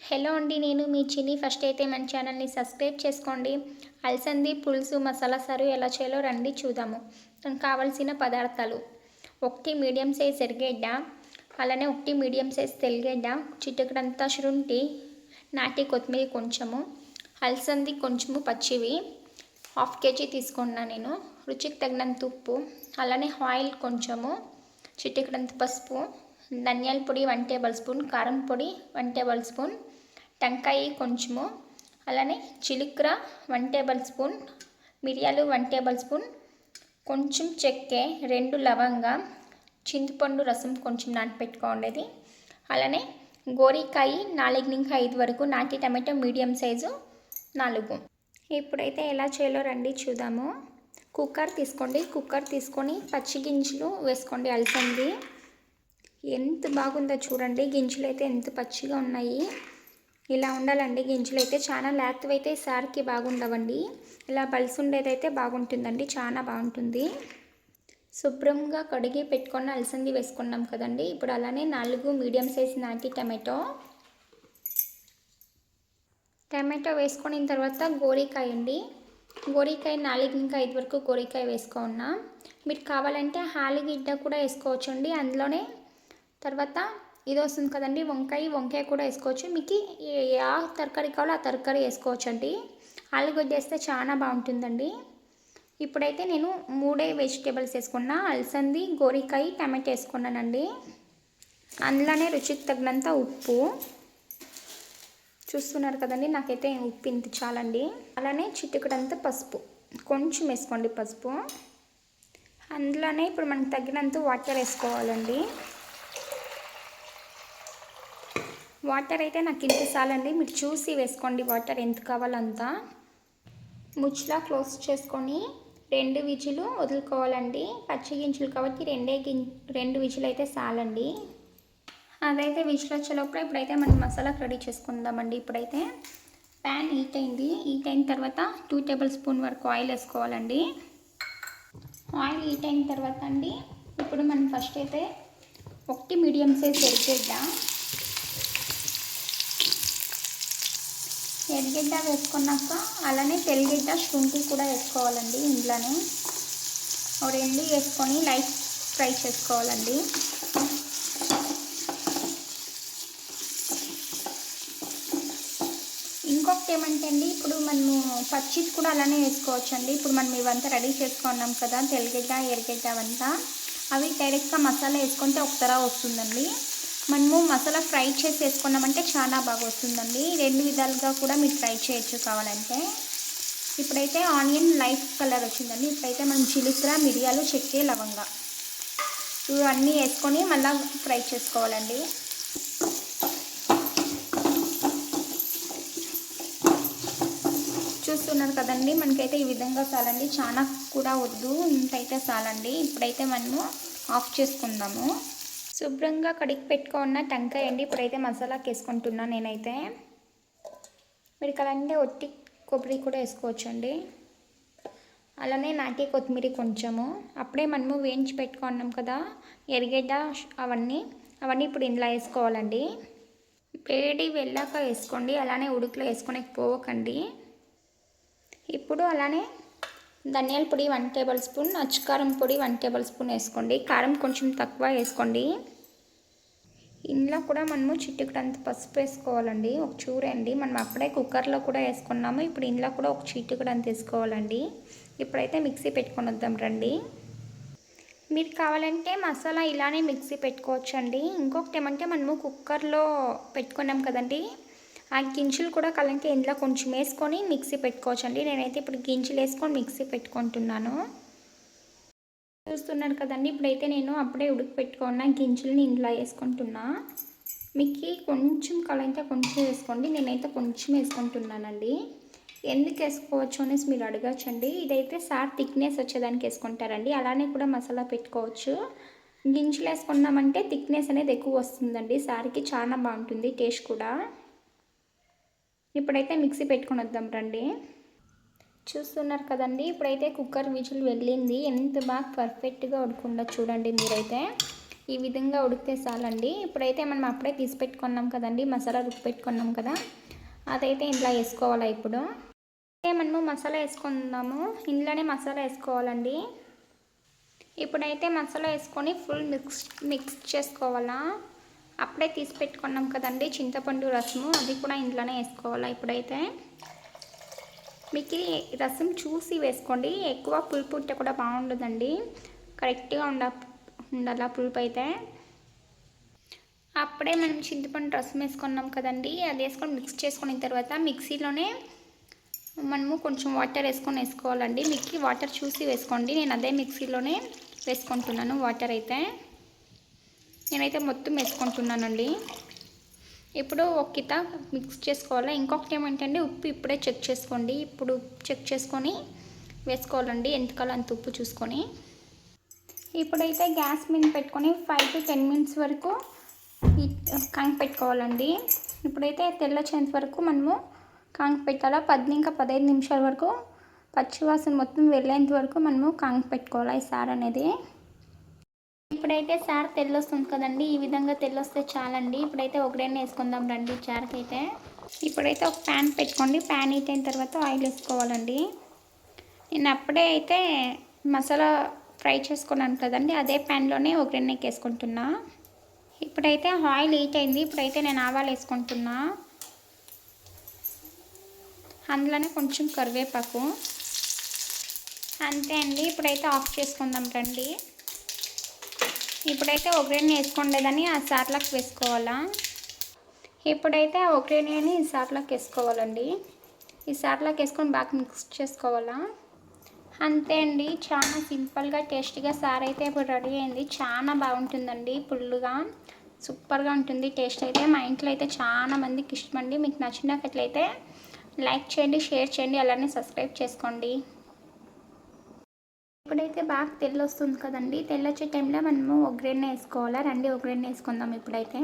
Hello అండి నేను మీ చిన్ని. ఫస్ట్ అయితే మన ఛానల్ని సబ్స్క్రైబ్ చేసుకోండి. అలసంది పులుసు మసాలా సరు ఎలా చేయాలో రండి చూద్దాము. దానికి కావాల్సిన పదార్థాలు. ఒకటి మీడియం సైజ్ ఎరిగడ్డ అలానే ఒకటి మీడియం సైజ్ తెల్లగడ్డ చిట్టకడంతా శుంఠి నాటి కొత్తిమీర కొంచెము అలసంది కొంచెము పచ్చివి హాఫ్ కేజీ తీసుకున్నా నేను రుచికి తగినంత ఉప్పు అలానే ఆయిల్ కొంచెము చిటికడంత పసుపు ధనియాల పొడి వన్ టేబుల్ స్పూన్ కారం పొడి వన్ టేబుల్ స్పూన్ టెంకాయ కొంచెము అలానే చిలుక్ర వన్ టేబుల్ స్పూన్ మిరియాలు వన్ టేబుల్ స్పూన్ కొంచెం చెక్కే రెండు లవంగా చింతపండు రసం కొంచెం నానపెట్టుకోండి అలానే గోరికాయ నాలుగు నుంచి ఐదు వరకు నాటి టమాటో మీడియం సైజు నాలుగు. ఇప్పుడైతే ఎలా చేయాలో రండి చూద్దాము. కుక్కర్ తీసుకోండి కుక్కర్ తీసుకొని పచ్చి గింజలు వేసుకోండి అలసంది. ఎంత బాగుందో చూడండి. గింజలు అయితే ఎంత పచ్చిగా ఉన్నాయి. ఇలా ఉండాలండి. గింజలు అయితే చాలా లేతవి అయితే సార్కి బాగుండవండి. ఇలా పలుసు ఉండేదైతే బాగుంటుందండి. చాలా బాగుంటుంది. శుభ్రంగా కడిగి పెట్టుకొని అలసంది వేసుకున్నాం కదండి. ఇప్పుడు అలానే నాలుగు మీడియం సైజ్ నాటి టమాటో. టమాటో వేసుకున్న తర్వాత గోరికాయ అండి. గోరికాయ నాలుగు ఇంకా ఐదు వరకు గోరికాయ వేసుకున్నాం మీరు కావాలంటే హాలిగిడ్డ కూడా వేసుకోవచ్చు అండి అందులోనే తర్వాత ఇది వస్తుంది కదండి వంకాయ. వంకాయ కూడా వేసుకోవచ్చు. మీకు ఆ తరకారీ కావాలో ఆ తరకారీ వేసుకోవచ్చు అండి ఆలుగడ్డ వేస్తే చాలా బాగుంటుందండి. ఇప్పుడైతే నేను మూడే వెజిటేబుల్స్ వేసుకున్నా. అలసంది గోరికాయ టమాటో వేసుకున్నానండి. అందులోనే రుచికి తగినంత ఉప్పు. చూస్తున్నారు కదండి నాకైతే ఉప్పు ఇంత చాలండి. అలానే చిట్టుకడంత పసుపు. కొంచెం వేసుకోండి పసుపు. అందులోనే ఇప్పుడు మనకు తగినంత వాటర్ వేసుకోవాలండి. వాటర్ అయితే నాకు ఇంత చాలండి మీరు చూసి వేసుకోండి వాటర్ ఎంత కావాలంతా. ముచ్చులా క్లోజ్ చేసుకొని రెండు విజులు వదులుకోవాలండి. పచ్చి గింజలు కాబట్టి రెండే గిం రెండు విజులు అయితే చాలండి అదైతే విజులు వచ్చేలోపల ఇప్పుడైతే మనం మసాలా రెడీ చేసుకుందామండి. ఇప్పుడైతే ప్యాన్ హీట్ అయింది. హీట్ అయిన తర్వాత టూ టేబుల్ స్పూన్ వరకు ఆయిల్ వేసుకోవాలండి. ఆయిల్ హీట్ అయిన తర్వాత అండి ఇప్పుడు మనం ఫస్ట్ అయితే ఒకటి మీడియం సైజ్ ఎరిగేద్ద ఎర్రగడ్డ వేసుకున్నాక అలానే తెల్లగడ్డ శుంఠి కూడా వేసుకోవాలండి ఇంట్లోనే. రెండు వేసుకొని లైట్ ఫ్రై చేసుకోవాలండి. ఇంకొకటి ఏమంటే అండి ఇప్పుడు మనము పచ్చిది కూడా అలానే వేసుకోవచ్చు అండి ఇప్పుడు మనం ఇవంతా రెడీ చేసుకున్నాం కదా తెల్లగడ్డ ఎరగడ్డ అవంతా. అవి డైరెక్ట్గా మసాలా వేసుకుంటే ఒక తర వస్తుందండి. మనము మసాలా ఫ్రై చేసి వేసుకున్నామంటే చాలా బాగా వస్తుందండి రెండు విధాలుగా కూడా మీరు ఫ్రై చేయొచ్చు కావాలంటే. ఇప్పుడైతే ఆనియన్ లైట్ కలర్ వచ్చిందండి. ఇప్పుడైతే మనం చిలుకర మిరియాలు చెక్కే లవంగా. ఇవన్నీ వేసుకొని మళ్ళీ ఫ్రై చేసుకోవాలండి. చూస్తున్నారు కదండి మనకైతే ఈ విధంగా చాలండి. చాలా కూడా వద్దు ఇంతైతే చాలండి. ఇప్పుడైతే మనము ఆఫ్ చేసుకుందాము. శుభ్రంగా కడిగి పెట్టుకున్న టెంకాయ అండి. ఇప్పుడైతే మసాలాకి వేసుకుంటున్నా నేనైతే. మీరు కలంటే ఒట్టి కొబ్బరి కూడా వేసుకోవచ్చు అండి అలానే నాటి కొత్తిమీర కొంచెము. అప్పుడే మనము వేయించి పెట్టుకున్నాం కదా ఎరిగడ్డ అవన్నీ. అవన్నీ ఇప్పుడు ఇంట్లో వేసుకోవాలండి. వేడి వెళ్ళాక వేసుకోండి. అలానే ఉడుకులో వేసుకొని పోవకండి. ఇప్పుడు అలానే ధనియాల పొడి వన్ టేబుల్ స్పూన్ అచ్చుకారం పొడి వన్ టేబుల్ స్పూన్ వేసుకోండి. కారం కొంచెం తక్కువ వేసుకోండి. ఇందులో కూడా మనము చిటికడంత పసుపు వేసుకోవాలండి. ఒక చూరండి మనం అప్పుడే కుక్కర్లో కూడా వేసుకున్నాము. ఇప్పుడు ఇందులో కూడా ఒక చిటికడంత వేసుకోవాలండి. ఇప్పుడైతే మిక్సీ పెట్టుకొని వద్దాం రండి. మీరు కావాలంటే మసాలా ఇలానే మిక్సీ పెట్టుకోవచ్చండి. ఇంకొకటి ఏమంటే మనము కుక్కర్లో పెట్టుకున్నాం కదండి. ఆ గింజలు కూడా కలంకి ఇందులో కొంచెం వేసుకొని మిక్సీ పెట్టుకోవచ్చు అండి నేనైతే ఇప్పుడు గింజలు వేసుకొని మిక్సీ పెట్టుకుంటున్నాను. చూస్తున్నారు కదండి ఇప్పుడైతే నేను అప్పుడే ఉడికి పెట్టుకున్న గింజలని ఇందులో వేసుకుంటున్నా. మీకు కొంచెం కలంటే కొంచెం వేసుకోండి. నేనైతే కొంచెం వేసుకుంటున్నానండి. ఎందుకు వేసుకోవచ్చు అనేసి మీరు అడగచ్చండి. ఇదైతే సార్ థిక్నెస్ వచ్చేదానికి వేసుకుంటారండి. అలానే కూడా మసాలా పెట్టుకోవచ్చు. గింజలు వేసుకున్నామంటే థిక్నెస్ అనేది ఎక్కువ వస్తుందండి. సార్కి చాలా బాగుంటుంది టేస్ట్ కూడా. ఇప్పుడైతే మిక్సీ పెట్టుకుని వద్దాం రండి. చూస్తున్నారు కదండి ఇప్పుడైతే కుక్కర్ విజులు వెళ్ళింది. ఎంత బాగా పర్ఫెక్ట్గా ఉడకుండా చూడండి మీరైతే. ఈ విధంగా ఉడికితే చాలండి. ఇప్పుడైతే మనం అప్పుడే తీసి పెట్టుకున్నాం కదండి మసాలా రుక్కు పెట్టుకున్నాం కదా. అదైతే ఇంట్లో వేసుకోవాలా ఇప్పుడు? అయితే మనము మసాలా వేసుకుందాము. ఇంట్లోనే మసాలా వేసుకోవాలండి. ఇప్పుడైతే మసాలా వేసుకొని ఫుల్ మిక్స్ మిక్స్ చేసుకోవాలా? అప్పుడే తీసి పెట్టుకున్నాం కదండి. చింతపండు రసము అది కూడా ఇంట్లోనే వేసుకోవాలా ఇప్పుడైతే? మీకు రసం చూసి వేసుకోండి. ఎక్కువ పులుపు ఉంటే కూడా బాగుండదండి. కరెక్ట్గా ఉండ ఉండాలి పులుపు అయితే? అప్పుడే మనం చింతపండు రసం వేసుకున్నాం కదండి. అది వేసుకొని మిక్స్ చేసుకున్న తర్వాత మిక్సీలోనే మనము కొంచెం వాటర్ వేసుకొని వేసుకోవాలండి. మిక్కి వాటర్ చూసి వేసుకోండి. నేను అదే మిక్సీలోనే వేసుకుంటున్నాను వాటర్ అయితే. నేనైతే మొత్తం వేసుకుంటున్నానండి. ఇప్పుడు ఒక్కిత మిక్స్ చేసుకోవాలి? ఇంకొకటి ఏమంటే ఉప్పు ఇప్పుడే చెక్ చేసుకోండి. ఇప్పుడు చెక్ చేసుకొని వేసుకోవాలండి. ఎంతకాలం అంత ఉప్పు చూసుకొని. ఇప్పుడైతే గ్యాస్ మీద పెట్టుకొని ఫైవ్ టు టెన్ మినిట్స్ వరకు కంకి పెట్టుకోవాలండి. ఇప్పుడైతే తెల్లచేంత వరకు మనము కాంక్ పెట్టాలా? పది ఇంకా పదహైదు నిమిషాల వరకు పచ్చివాసన మొత్తం వెళ్ళేంత వరకు మనము కాంక్ పెట్టుకోవాలి ఈ సార్ అనేది? ఇప్పుడైతే సార్ తెల్లొస్తుంది కదండి ఈ విధంగా తెల్లొస్తే చాలండి. ఇప్పుడైతే ఒకడైనా వేసుకుందాం రండి చార్కి అయితే. ఇప్పుడైతే ఒక ప్యాన్ పెట్టుకోండి. ప్యాన్ హీట్ అయిన తర్వాత ఆయిల్ వేసుకోవాలండి. నేను అప్పుడే అయితే మసాలా ఫ్రై చేసుకున్నాను కదండి అదే ప్యాన్లోనే ఒక వేసుకుంటున్నా. ఇప్పుడైతే ఆయిల్ హీట్ అయింది. ఇప్పుడైతే నేను ఆవాలు వేసుకుంటున్నా. అందులోనే కొంచెం కరివేపాకు. అంతే అండి. ఇప్పుడైతే ఆఫ్ చేసుకుందాం రండి. ఇప్పుడైతే ఒకరిని వేసుకుండేదని ఆ సార్లకు వేసుకోవాలా? ఇప్పుడైతే ఆ ఒకరేని ఈ సార్లకు వేసుకోవాలండి. ఈ సార్లకు వేసుకొని బాగా మిక్స్ చేసుకోవాలా? అంతే అండి చాలా సింపుల్గా టేస్టీగా సార్ అయితే ఇప్పుడు రెడీ అయింది. చాలా బాగుంటుందండి పుల్లుగా సూపర్గా ఉంటుంది టేస్ట్ అయితే. మా ఇంట్లో అయితే చాలా మందికి ఇష్టమండి. మీకు నచ్చినట్లయితే లైక్ చేయండి షేర్ చేయండి అలానే సబ్స్క్రైబ్ చేసుకోండి. ఇప్పుడైతే బాగా తెల్ల వస్తుంది కదండి. తెల్లొచ్చే టైంలో మనము ఒగ్రెన్న వేసుకోవాలా? రండి ఒగ్రెన్న వేసుకుందాం ఇప్పుడైతే.